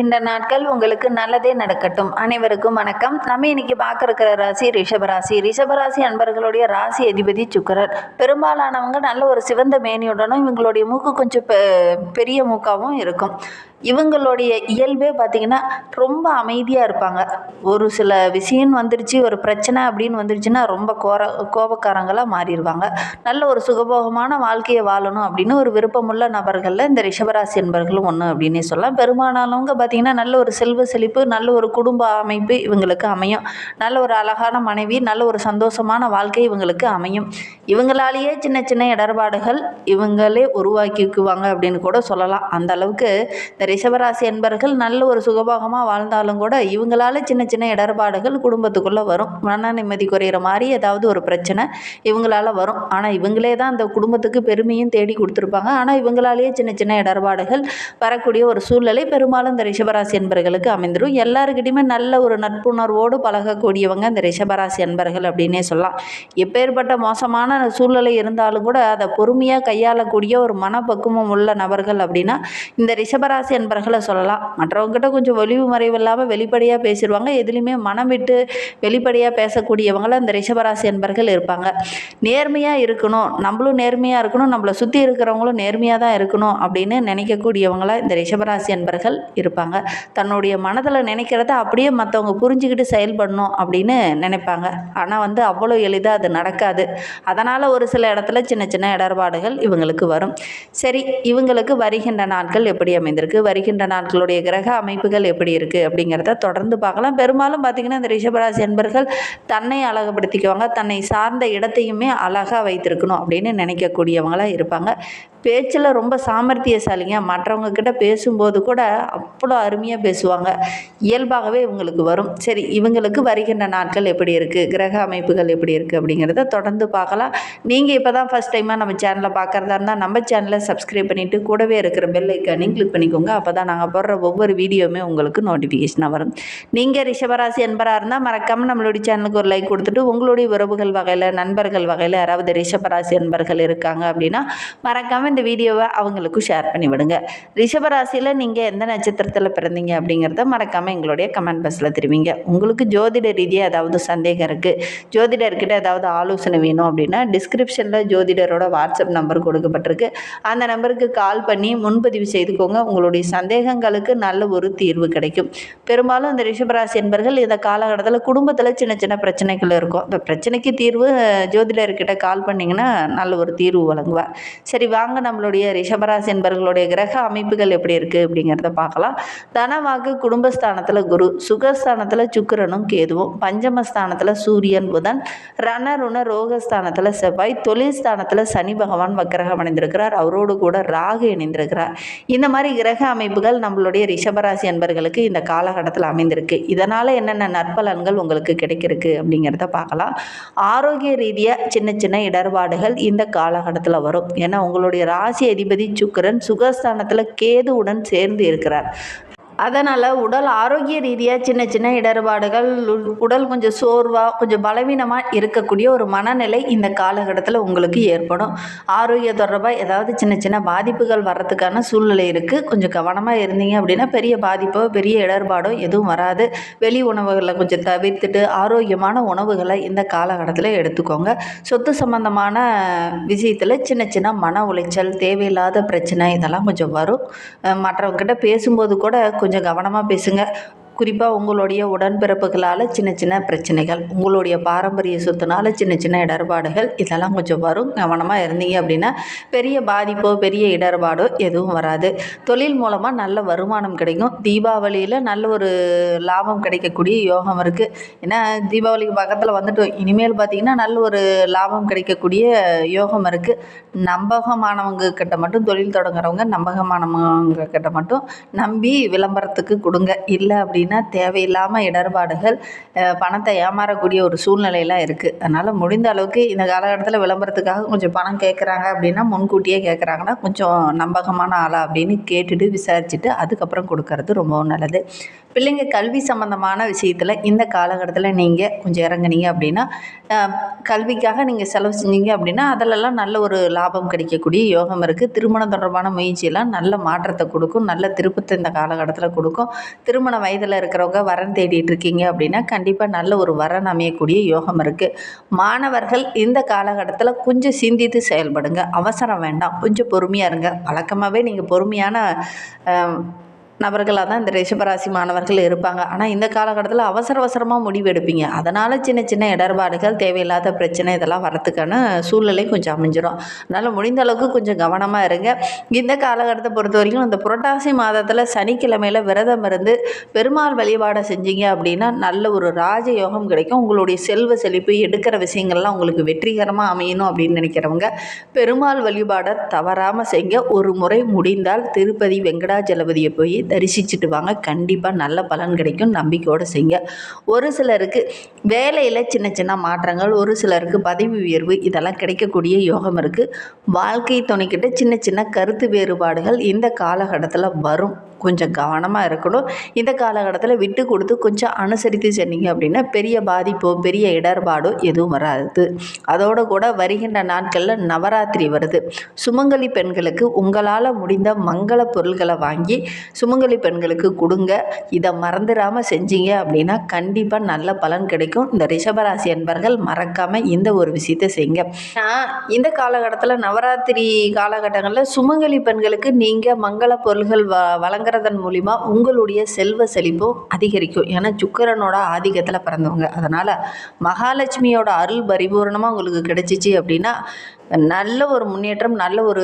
இந்த நாட்கள் உங்களுக்கு நல்லதே நடக்கட்டும். அனைவருக்கும் வணக்கம். நம்ம இன்னைக்கு பார்க்க இருக்கிற ராசி ரிஷபராசி. ரிஷபராசி அன்பர்களுடைய ராசி அதிபதி சுக்கரர். பெரும்பாலானவங்க நல்ல ஒரு சிவந்த மேனியுடனும் இவங்களுடைய மூக்கு கொஞ்சம் பெ- பெரிய மூக்காகவும் இருக்கும். இவங்களுடைய இயல்பே பார்த்திங்கன்னா ரொம்ப அமைதியாக இருப்பாங்க. ஒரு சில விஷயம் வந்துருச்சு ஒரு பிரச்சனை அப்படின்னு வந்துருச்சுன்னா ரொம்ப கோர கோபக்காரங்களாக மாறிடுவாங்க. நல்ல ஒரு சுகபோகமான வாழ்க்கையை வாழணும் அப்படின்னு ஒரு விருப்பமுள்ள நபர்களில் இந்த ரிஷபராசி என்பர்களும் ஒன்று அப்படின்னே சொல்லலாம். பெரும்பாலானவங்க பார்த்திங்கன்னா நல்ல ஒரு செல்வ செழிப்பு நல்ல ஒரு குடும்ப அமைப்பு இவங்களுக்கு அமையும். நல்ல ஒரு அழகான மனைவி நல்ல ஒரு சந்தோஷமான வாழ்க்கை இவங்களுக்கு அமையும். இவங்களாலேயே சின்ன சின்ன இடர்பாடுகள் இவங்களே உருவாக்கிக்குவாங்க அப்படின்னு கூட சொல்லலாம். அந்த அளவுக்கு இந்த ரிஷபராசி என்பர்கள் நல்ல ஒரு சுகபோகமாக வாழ்ந்தாலும் கூட இவங்களால சின்ன சின்ன இடர்பாடுகள் குடும்பத்துக்குள்ளே வரும். மன நிம்மதி குறையிற மாதிரி ஏதாவது ஒரு பிரச்சனை இவங்களால வரும். ஆனால் இவங்களே தான் அந்த குடும்பத்துக்கு பெருமையும் தேடி கொடுத்துருப்பாங்க. ஆனால் இவங்களாலேயே சின்ன சின்ன இடர்பாடுகள் வரக்கூடிய ஒரு சூழ்நிலை பெரும்பாலும் இந்த ரிஷபராசி என்பர்களுக்கு அமைந்துடும் எல்லாருக்கிட்டையுமே நல்ல ஒரு நட்புணர்வோடு பழகக்கூடியவங்க இந்த ரிஷபராசி என்பர்கள் அப்படின்னே சொல்லலாம். எப்பேற்பட்ட மோசமான சூழ்நிலை இருந்தாலும் கூட அதை பொறுமையாக கையாளக்கூடிய ஒரு மனப்பக்குவம் உள்ள நபர்கள் அப்படின்னா இந்த ரிஷபராசி என்பர்களை சொல்லலாம். மற்றவங்ககிட்ட கொஞ்சம் ஒளிவு மறைவு இல்லாமல் வெளிப்படையாக பேசிடுவாங்க எதுலேயுமே மனம் விட்டு வெளிப்படையாக பேசக்கூடியவங்கள இந்த ரிஷபராசி என்பர்கள் இருப்பாங்க. நேர்மையாக இருக்கணும். நம்மளும் நேர்மையாக இருக்கணும். நம்மளை சுற்றி இருக்கிறவங்களும் நேர்மையாக தான் இருக்கணும் அப்படின்னு நினைக்கக்கூடியவங்களாக இந்த ரிஷபராசி என்பர்கள் இருப்பாங்க. தன்னுடைய மனதில் நினைக்கிறத அப்படியே மற்றவங்க புரிஞ்சுக்கிட்டு செயல்படணும் அப்படின்னு நினைப்பாங்க. ஆனால் வந்து அவ்வளோ எளிதாக அது நடக்காது. அதனால் ஒரு சில இடத்துல சின்ன சின்ன இடர்பாடுகள் இவங்களுக்கு வரும். சரி இவங்களுக்கு வருகின்ற நாட்கள் எப்படி அமைந்திருக்கு? வருகின்ற நாட்களுடைய கிரக அமைப்புகள் எப்படி இருக்குது அப்படிங்கிறத தொடர்ந்து பார்க்கலாம். பெரும்பாலும் பார்த்திங்கன்னா இந்த ரிஷபராசி என்பர்கள் தன்னை அழகுபடுத்திக்குவாங்க. தன்னை சார்ந்த இடத்தையுமே அழகாக வைத்திருக்கணும் அப்படின்னு நினைக்கக்கூடியவங்களாக இருப்பாங்க. பேச்சில் ரொம்ப சாமர்த்தியசாலிங்க. மற்றவங்க கிட்ட பேசும்போது கூட அவ்வளோ அருமையாக பேசுவாங்க. இயல்பாகவே இவங்களுக்கு வரும். சரி இவங்களுக்கு வருகின்ற நாட்கள் எப்படி இருக்குது கிரக அமைப்புகள் எப்படி இருக்குது அப்படிங்கிறத தொடர்ந்து பார்க்கலாம். நீங்கள் இப்போ தான் ஃபஸ்ட் டைமாக நம்ம சேனலை பார்க்குறதா இருந்தால் நம்ம சேனலை சப்ஸ்கிரைப் பண்ணிவிட்டு கூடவே இருக்கிற பெல் ஐக்கானையும் கிளிக் பண்ணிக்கோங்க. அப்போ தான் நாங்கள் போடுற ஒவ்வொரு வீடியோவுமே உங்களுக்கு நோட்டிஃபிகேஷனாக வரும். நீங்கள் ரிஷபராசி என்பராக இருந்தால் மறக்காமல் நம்மளுடைய சேனலுக்கு ஒரு லைக் கொடுத்துட்டு உங்களுடைய உறவுகள் வகையில் நண்பர்கள் வகையில் யாராவது ரிஷபராசி என்பர்கள் இருக்காங்க அப்படின்னா மறக்காமல் இந்த வீடியோவை அவங்களுக்கும் ஷேர் பண்ணி விடுங்க. ரிஷபராசியில் நீங்கள் எந்த நட்சத்திரத்தில் பிறந்தீங்க அப்படிங்கிறத மறக்காமல் எங்களுடைய கமெண்ட் பாக்ஸில் தெரிவிங்க. உங்களுக்கு ஜோதிட ரீதியாக ஏதாவது சந்தேகம் இருக்குது ஜோதிடர்கிட்ட ஏதாவது ஆலோசனை வேணும் அப்படின்னா டிஸ்கிரிப்ஷனில் ஜோதிடரோட வாட்ஸ்அப் நம்பர் கொடுக்கப்பட்டிருக்கு. அந்த நம்பருக்கு கால் பண்ணி முன்பதிவு செய்துக்கோங்க. உங்களுடைய சந்தேகங்களுக்கு நல்ல ஒரு தீர்வு கிடைக்கும். பெரும்பாலும் இந்த ரிஷபராசி என்பர்கள் இந்த காலகட்டத்தில் குடும்பத்தில் சின்ன சின்ன பிரச்சனைகள் இருக்கும். இந்த பிரச்சனைக்கு தீர்வு ஜோதிடர்கிட்ட கால் பண்ணிங்கன்னா நல்ல ஒரு தீர்வு வழங்குவார். சரி வாங்க நம்மளுடைய ரிஷபராசி என்பர்களுடைய கிரக அமைப்புகள் எப்படி இருக்குது அப்படிங்கிறத பார்க்கலாம். தனவாக்கு குடும்பஸ்தானத்தில் குரு சுகஸ்தானத்தில் சுக்கரனும் கேதுவும் பஞ்சமஸ்தானத்தில் சூரியன் புதன் ரணருண ரோகஸ்தானத்தில் செவ்வாய் தொழில் ஸ்தானத்தில் சனி பகவான் வக்கிரகம் அணிந்திருக்கிறார். அவரோடு கூட ராகு இணைந்திருக்கிறார். இந்த மாதிரி கிரக அமைப்புகள் நம்மளுடைய ரிஷபராசி அன்பர்களுக்கு இந்த காலகட்டத்தில் அமைந்திருக்கு. இதனால் என்னென்ன நற்பலன்கள் உங்களுக்கு கிடைக்கிறதுக்கு அப்படிங்கிறத பார்க்கலாம். ஆரோக்கிய ரீதியாக சின்ன சின்ன இடர்பாடுகள் இந்த காலகட்டத்தில் வரும். ஏன்னா உங்களுடைய ராசி அதிபதி சுக்கரன் சுகஸ்தானத்தில் கேதுவுடன் சேர்ந்து இருக்கிறார். அதனால் உடல் ஆரோக்கிய ரீதியாக சின்ன சின்ன இடர்பாடுகள் உடல் கொஞ்சம் சோர்வாக கொஞ்சம் பலவீனமாக இருக்கக்கூடிய ஒரு மனநிலை இந்த காலகட்டத்தில் உங்களுக்கு ஏற்படும். ஆரோக்கிய தொடர்பாக ஏதாவது சின்ன சின்ன பாதிப்புகள் வர்றதுக்கான சூழ்நிலை இருக்குது கொஞ்சம் கவனமாக இருந்தீங்க அப்படின்னா பெரிய பாதிப்போ பெரிய இடர்பாடோ எதுவும் வராது. வெளி உணவுகளை கொஞ்சம் தவிர்த்துட்டு ஆரோக்கியமான உணவுகளை இந்த காலகட்டத்தில் எடுத்துக்கோங்க. சொத்து சம்பந்தமான விஷயத்தில் சின்ன சின்ன மன உளைச்சல் தேவையில்லாத பிரச்சனை இதெல்லாம் கொஞ்சம் வரும். அஹ் மற்றவங்ககிட்ட பேசும்போது கூட கொஞ்சம் கொஞ்சம் கவனமாக பேசுங்க. குறிப்பாக உங்களுடைய உடன்பிறப்புகளால் சின்ன சின்ன பிரச்சனைகள் உங்களுடைய பாரம்பரிய சொத்துனால சின்ன சின்ன இடர்பாடுகள் இதெல்லாம் கொஞ்சம் வரும். கவனமாக இருந்தீங்க அப்படின்னா பெரிய பாதிப்போ பெரிய இடர்பாடோ எதுவும் வராது. தொழில் மூலமாக நல்ல வருமானம் கிடைக்கும். தீபாவளியில் நல்ல ஒரு லாபம் கிடைக்கக்கூடிய யோகம் இருக்குது ஏன்னா தீபாவளிக்கு பக்கத்தில் வந்துட்டு இனிமேல் பார்த்திங்கன்னா நல்ல ஒரு லாபம் கிடைக்கக்கூடிய யோகம் இருக்குது நம்பகமானவங்க கிட்ட மட்டும் தொழில் தொடங்குறவங்க நம்பகமானவங்க கிட்ட மட்டும் நம்பி விளம்பரத்துக்கு கொடுங்க. இல்லை அப்படின்னு அப்படின்னா தேவையில்லாமல் இடர்பாடுகள் பணத்தை ஏமாறக்கூடிய ஒரு சூழ்நிலையெல்லாம் இருக்குது அதனால் முடிந்த அளவுக்கு இந்த காலகட்டத்தில் விளம்பரத்துக்காக கொஞ்சம் பணம் கேட்குறாங்க அப்படின்னா முன்கூட்டியே கேட்குறாங்கன்னா கொஞ்சம் நம்பகமான ஆளா அப்படின்னு கேட்டுட்டு விசாரிச்சுட்டு அதுக்கப்புறம் கொடுக்கறது ரொம்பவும் நல்லது. பிள்ளைங்க கல்வி சம்மந்தமான விஷயத்தில் இந்த காலகட்டத்தில் நீங்கள் கொஞ்சம் இறங்குனீங்க அப்படின்னா கல்விக்காக நீங்கள் செலவு செஞ்சீங்க அப்படின்னா அதிலெல்லாம் நல்ல ஒரு லாபம் கிடைக்கக்கூடிய யோகம் இருக்குது திருமணம் தொடர்பான முயற்சியெல்லாம் நல்ல மாற்றத்தை கொடுக்கும். நல்ல திருப்பத்தை இந்த காலகட்டத்தில் கொடுக்கும். திருமண வயதில் இருக்கிறவங்க வரன் தேடிட்டு இருக்கீங்க அப்படின்னா கண்டிப்பாக நல்ல ஒரு வரன் அமையக்கூடிய யோகம் இருக்குது மாணவர்கள் இந்த காலகட்டத்தில் கொஞ்சம் சிந்தித்து செயல்படுங்க. அவசரம் வேண்டாம். கொஞ்சம் பொறுமையாக இருங்க. வழக்கமாகவே நீங்கள் பொறுமையான நபர்களாக தான் இந்த ரிஷபராசி மாணவர்கள் இருப்பாங்க. ஆனால் இந்த காலகட்டத்தில் அவசர அவசரமாக முடிவு எடுப்பீங்க. அதனால் சின்ன சின்ன இடர்பாடுகள் தேவையில்லாத பிரச்சனை இதெல்லாம் வரத்துக்கான சூழ்நிலை கொஞ்சம் அமைஞ்சிடும் அதனால் முடிந்த அளவுக்கு கொஞ்சம் கவனமாக இருங்க. இந்த காலகட்டத்தை பொறுத்த வரைக்கும் இந்த புரட்டாசி மாதத்தில் சனிக்கிழமையில் விரதம் இருந்து பெருமாள் வழிபாடை செஞ்சீங்க அப்படின்னா நல்ல ஒரு ராஜயோகம் கிடைக்கும். உங்களுடைய செல்வ செழிப்பு எடுக்கிற விஷயங்கள்லாம் உங்களுக்கு வெற்றிகரமாக அமையணும் அப்படின்னு நினைக்கிறவங்க பெருமாள் வழிபாடை தவறாமல் செய்ய ஒரு முறை முடிந்தால் திருப்பதி வெங்கடாஜலபதியை போய் தரிசிச்சுட்டு வாங்க கண்டிப்பாக நல்ல பலன் கிடைக்கும். நம்பிக்கையோடு செய்யுங்க. ஒரு சிலருக்கு வேலையில் சின்ன சின்ன மாற்றங்கள் ஒரு சிலருக்கு பதவி உயர்வு இதெல்லாம் கிடைக்கக்கூடிய யோகம் இருக்குது வாழ்க்கை துணைக்கிட்ட சின்ன சின்ன கருத்து வேறுபாடுகள் இந்த காலகட்டத்தில் வரும். கொஞ்சம் கவனமாக இருக்கணும். இந்த காலகட்டத்தில் விட்டு கொடுத்து கொஞ்சம் அனுசரித்து சென்னீங்க அப்படின்னா பெரிய பாதிப்போ பெரிய இடர்பாடோ எதுவும் வராது. அதோடு கூட வருகின்ற நாட்களில் நவராத்திரி வருது. சுமங்கலி பெண்களுக்கு உங்களால் முடிந்த மங்கள பொருள்களை வாங்கி சுமங்கலி பெண்களுக்கு கொடுங்க. இதை மறந்துடாமல் செஞ்சீங்க அப்படின்னா கண்டிப்பாக நல்ல பலன் கிடைக்கும். இந்த ரிஷபராசி என்பர்கள் மறக்காமல் இந்த ஒரு விஷயத்தை செய்யுங்க. இந்த காலகட்டத்தில் நவராத்திரி காலகட்டங்களில் சுமங்கலி பெண்களுக்கு நீங்கள் மங்கள பொருள்கள் வ வழங்குறதன் மூலிமா உங்களுடைய செல்வ செழிப்பும் அதிகரிக்கும். ஏன்னா சுக்கரனோட ஆதிக்கத்தில் பிறந்தவங்க. அதனால் மகாலட்சுமியோட அருள் பரிபூரணமாக உங்களுக்கு கிடைச்சிச்சு அப்படின்னா நல்ல ஒரு முன்னேற்றம் நல்ல ஒரு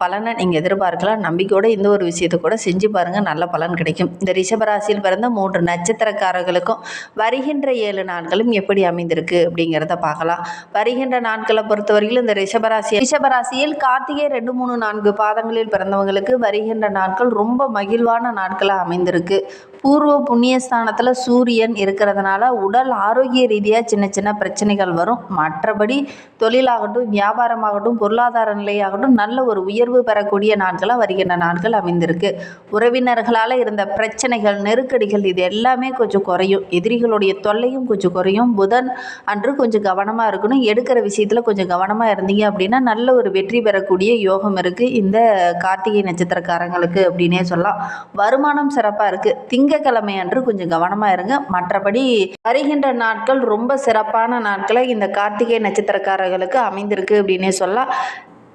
பலனை நீங்கள் எதிர்பார்க்கலாம். நம்பிக்கையோட இந்த ஒரு விஷயத்தை கூட செஞ்சு பாருங்கள் நல்ல பலன் கிடைக்கும். இந்த ரிஷபராசியில் பிறந்த மூன்று நட்சத்திரக்காரர்களுக்கும் வருகின்ற ஏழு நாட்களும் எப்படி அமைந்திருக்கு அப்படிங்கிறத பார்க்கலாம். வருகின்ற நாட்களை பொறுத்தவரையிலும் இந்த ரிஷபராசி ரிஷபராசியில் கார்த்திகை ரெண்டு மூணு நான்கு பாதங்களில் பிறந்தவங்களுக்கு வருகின்ற நாட்கள் ரொம்ப மகிழ்வான நாட்களாக அமைந்திருக்கு. பூர்வ புண்ணியஸ்தானத்தில் சூரியன் இருக்கிறதுனால உடல் ஆரோக்கிய ரீதியாக சின்ன சின்ன பிரச்சனைகள் வரும். மற்றபடி தொழிலாகட்டும் வியாபாரமாகட்டும் பொருளாதார நிலையாகட்டும் நல்ல ஒரு உயர்வு பெறக்கூடிய நாட்களாக வருகின்ற நாட்கள் அமைந்திருக்கு. உறவினர்களால் இருந்த பிரச்சனைகள் நெருக்கடிகள் இது எல்லாமே கொஞ்சம் குறையும். எதிரிகளுடைய தொல்லையும் கொஞ்சம் குறையும். புதன் அன்று கொஞ்சம் கவனமாக இருக்கணும். எடுக்கிற விஷயத்தில் கொஞ்சம் கவனமாக இருந்தீங்க அப்படின்னா நல்ல ஒரு வெற்றி பெறக்கூடிய யோகம் இருக்குது இந்த கார்த்திகை நட்சத்திரக்காரங்களுக்கு அப்படின்னே சொல்லலாம். வருமானம் சிறப்பாக இருக்குது திங்கக்கிழமை அன்று கொஞ்சம் கவனமாக இருங்க. மற்றபடி வருகின்ற நாட்கள் ரொம்ப சிறப்பான நாட்களை இந்த கார்த்திகை நட்சத்திரக்காரர்களுக்கு அமைந்திருக்கு அப்படின்னே சொல்லலாம்.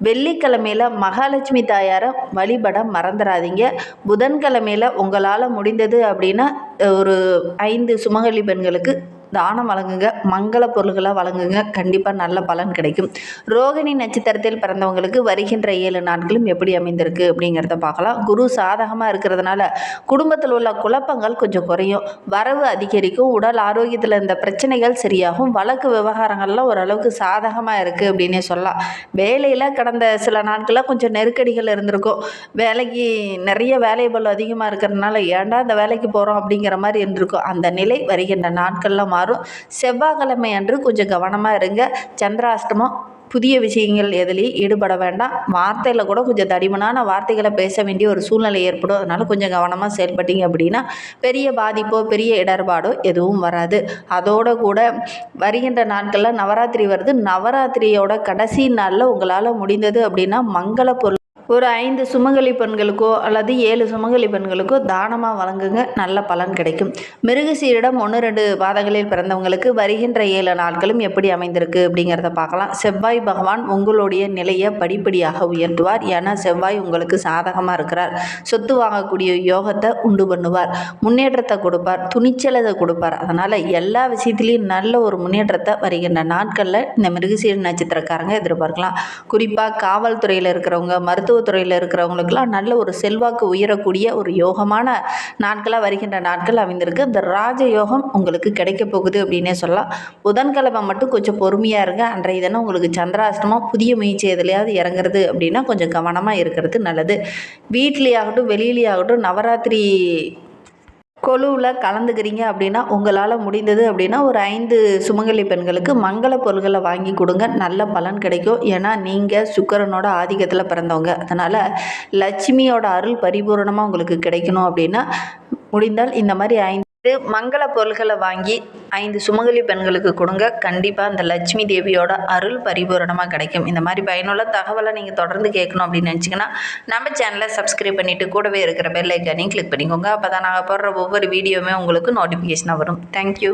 வெள்ளிக்கிழமையில் மகாலட்சுமி தாயாரை வழிபட மறந்துடாதீங்க புதன்கிழமையில் உங்களால் முடிந்தது அப்படின்னா ஒரு ஐந்து சுமங்கலி பெண்களுக்கு தானம் வழங்குங்க மங்கள பொருள்களாக வழங்குங்க கண்டிப்பாக நல்ல பலன் கிடைக்கும். ரோகிணி நட்சத்திரத்தில் பிறந்தவங்களுக்கு வருகின்ற ஏழு நாட்களும் எப்படி அமைந்திருக்கு அப்படிங்கிறத பார்க்கலாம். குரு சாதகமாக இருக்கிறதுனால குடும்பத்தில் உள்ள குழப்பங்கள் கொஞ்சம் குறையும். வரவு அதிகரிக்கும் உடல் ஆரோக்கியத்தில் இருந்த பிரச்சனைகள் சரியாகும் வழக்கு விவகாரங்கள்லாம் ஓரளவுக்கு சாதகமாக இருக்குது அப்படின்னே சொல்லலாம். வேலையில் கடந்த சில நாட்களாக கொஞ்சம் நெருக்கடிகள் இருந்திருக்கும். வேலைக்கு நிறைய வேலை பலம் அதிகமாக இருக்கிறதுனால ஏன்டா இந்த வேலைக்கு போகிறோம் அப்படிங்கிற மாதிரி இருந்திருக்கும். அந்த நிலை வருகின்ற நாட்களில் மாறும். செவ்வாய்க்கிழமை அன்று கொஞ்சம் கவனமாக இருங்க. சந்திராஷ்டமம் புதிய விஷயங்கள் எதுலேயும் ஈடுபட வேண்டாம். வார்த்தையில் கூட கொஞ்சம் தடிமனான வார்த்தைகளை பேச வேண்டிய ஒரு சூழ்நிலை ஏற்படும். அதனால் கொஞ்சம் கவனமாக செயல்பட்டீங்க அப்படின்னா பெரிய பாதிப்போ பெரிய இடர்பாடோ எதுவும் வராது. அதோடு கூட வருகின்ற நாட்களில் நவராத்திரி வருது. நவராத்திரியோட கடைசி நாளில் உங்களால் முடிந்தது அப்படின்னா மங்கள பொருள் ஒரு ஐந்து சுமங்கலி பெண்களுக்கோ அல்லது ஏழு சுமங்கலி பெண்களுக்கோ தானமாக வழங்குங்க. நல்ல பலன் கிடைக்கும். மிருகசீரிடம் ஒன்று ரெண்டு பாதங்களில் பிறந்தவங்களுக்கு வருகின்ற ஏழு நாட்களும் எப்படி அமைந்திருக்கு அப்படிங்கிறத பார்க்கலாம். செவ்வாய் பகவான் உங்களுடைய நிலையை படிப்படியாக உயர்த்துவார். ஏன்னா செவ்வாய் உங்களுக்கு சாதகமாக இருக்கிறார். சொத்து வாங்கக்கூடிய யோகத்தை உண்டு பண்ணுவார். முன்னேற்றத்தை கொடுப்பார். துணிச்சலை கொடுப்பார். அதனால் எல்லா விஷயத்துலேயும் நல்ல ஒரு முன்னேற்றத்தை வருகின்ற நாட்களில் இந்த மிருகசீர நட்சத்திரக்காரங்க எதிர்பார்க்கலாம். குறிப்பாக காவல்துறையில் இருக்கிறவங்க மருத்துவ மருத்துவத்துறையில் இருக்கிறவங்களுக்கெல்லாம் நல்ல ஒரு செல்வாக்கு உயரக்கூடிய ஒரு யோகமான நாட்களாக வருகின்ற நாட்கள் அமைந்திருக்கு. இந்த ராஜ யோகம் உங்களுக்கு கிடைக்க போகுது அப்படின்னே சொல்லலாம். புதன்கிழமை மட்டும் கொஞ்சம் பொறுமையாக இருங்க. அன்றைய தினம் உங்களுக்கு சந்திராஷ்டமம் புதிய முயற்சி எதுலையாவது இறங்குறது அப்படின்னா கொஞ்சம் கவனமாக இருக்கிறது நல்லது. வீட்லேயாகட்டும் வெளியிலேயாகட்டும் நவராத்திரி கொலுவில் கலந்துக்கிறீங்க அப்படின்னா உங்களால் முடிந்தது அப்படின்னா ஒரு ஐந்து சுமங்கலி பெண்களுக்கு மங்கள பொருள்களை வாங்கி கொடுங்க. நல்ல பலன் கிடைக்கும். ஏன்னா நீங்கள் சுக்கரனோட ஆதிக்கத்தில் பிறந்தவங்க. அதனால் லட்சுமியோட அருள் பரிபூரணமாக உங்களுக்கு கிடைக்கணும் அப்படின்னா முடிந்தால் இந்த மாதிரி ஐந்து மங்கள பொருள்களை வாங்கி ஐந்து சுமங்கலி பெண்களுக்கு கொடுங்க. கண்டிப்பாக அந்த லட்சுமி தேவியோட அருள் பரிபூரணமாக கிடைக்கும். இந்த மாதிரி பயனுள்ள தகவலை நீங்கள் தொடர்ந்து கேட்கணும் அப்படின்னு நினச்சிங்கன்னா நம்ம சேனலை சப்ஸ்கிரைப் பண்ணிவிட்டு கூடவே இருக்கிற பெல் ஐக்கானையும் கிளிக் பண்ணிக்கோங்க. அப்போ தான் நாங்கள் போடுற ஒவ்வொரு வீடியோவுமே உங்களுக்கு நோட்டிஃபிகேஷனாக வரும். தேங்க்யூ